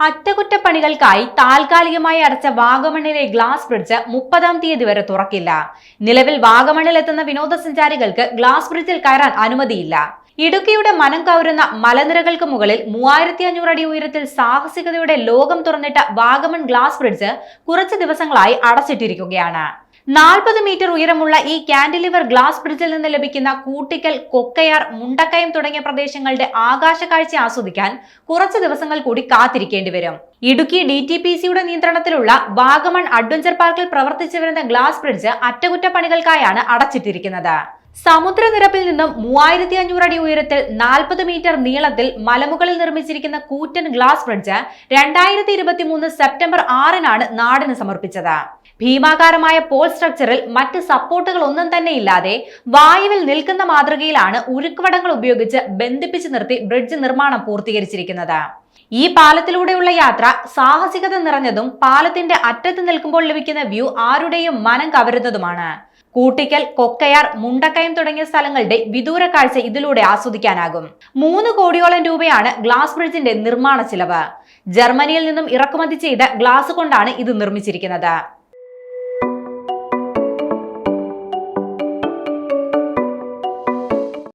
അറ്റകുറ്റപ്പണികൾക്കായി താൽക്കാലികമായി അടച്ച വാഗമണിലെ ഗ്ലാസ് ബ്രിഡ്ജ് മുപ്പതാം തീയതി വരെ തുറക്കില്ല. നിലവിൽ വാഗമണ്ണിൽ എത്തുന്ന വിനോദസഞ്ചാരികൾക്ക് ഗ്ലാസ് ബ്രിഡ്ജിൽ കയറാൻ അനുമതിയില്ല. ഇടുക്കിയുടെ മനം കവരുന്ന മലനിരകൾക്ക് മുകളിൽ മൂവായിരത്തി അഞ്ഞൂറ് അടി ഉയരത്തിൽ സാഹസികതയുടെ ലോകം തുറന്നിട്ട വാഗമൺ ഗ്ലാസ് ബ്രിഡ്ജ് കുറച്ച് ദിവസങ്ങളായി അടച്ചിട്ടിരിക്കുകയാണ്. നാൽപ്പത് മീറ്റർ ഉയരമുള്ള ഈ കാൻഡിലിവർ ഗ്ലാസ് ബ്രിഡ്ജിൽ നിന്ന് ലഭിക്കുന്ന കൂട്ടിക്കൽ കൊക്കയാർ മുണ്ടക്കയം തുടങ്ങിയ പ്രദേശങ്ങളുടെ ആകാശ കാഴ്ച ആസ്വദിക്കാൻ കുറച്ച് ദിവസങ്ങൾ കൂടി കാത്തിരിക്കേണ്ടി വരും. ഇടുക്കി ഡി ടി പി സിയുടെ നിയന്ത്രണത്തിലുള്ള വാഗമൺ അഡ്വഞ്ചർ പാർക്കിൽ പ്രവർത്തിച്ചു വരുന്ന ഗ്ലാസ് ബ്രിഡ്ജ് അറ്റകുറ്റപ്പണികൾക്കായാണ് അടച്ചിട്ടിരിക്കുന്നത്. സമുദ്രനിരപ്പിൽ നിന്നും മൂവായിരത്തി അഞ്ഞൂറ് അടി ഉയരത്തിൽ നാൽപ്പത് മീറ്റർ നീളത്തിൽ മലമുകളിൽ നിർമ്മിച്ചിരിക്കുന്ന കൂറ്റൻ ഗ്ലാസ് ബ്രിഡ്ജ് രണ്ടായിരത്തി ഇരുപത്തി മൂന്ന് സെപ്റ്റംബർ ആറിനാണ് നാടിന് സമർപ്പിച്ചത്. ഭീമാകാരമായ പോൾ സ്ട്രക്ചറിൽ മറ്റ് സപ്പോർട്ടുകൾ ഒന്നും തന്നെ ഇല്ലാതെ വായുവിൽ നിൽക്കുന്ന മാതൃകയിലാണ് ഉരുക്കുവടങ്ങൾ ഉപയോഗിച്ച് ബന്ധിപ്പിച്ചു നിർത്തി ബ്രിഡ്ജ് നിർമ്മാണം പൂർത്തീകരിച്ചിരിക്കുന്നത്. ഈ പാലത്തിലൂടെയുള്ള യാത്ര സാഹസികത നിറഞ്ഞതും പാലത്തിന്റെ അറ്റത്ത് നിൽക്കുമ്പോൾ ലഭിക്കുന്ന വ്യൂ ആരുടെയും മനം കവരുന്നതുമാണ്. കൂട്ടിക്കൽ കൊക്കയാർ മുണ്ടക്കയം തുടങ്ങിയ സ്ഥലങ്ങളുടെ വിദൂര കാഴ്ച ഇതിലൂടെ ആസ്വദിക്കാനാകും. മൂന്ന് കോടിയോളം രൂപയാണ് ഗ്ലാസ് ബ്രിഡ്ജിന്റെ നിർമ്മാണ ചിലവ്. ജർമ്മനിയിൽ നിന്നും ഇറക്കുമതി ചെയ്ത ഗ്ലാസ് കൊണ്ടാണ് ഇത് നിർമ്മിച്ചിരിക്കുന്നത്.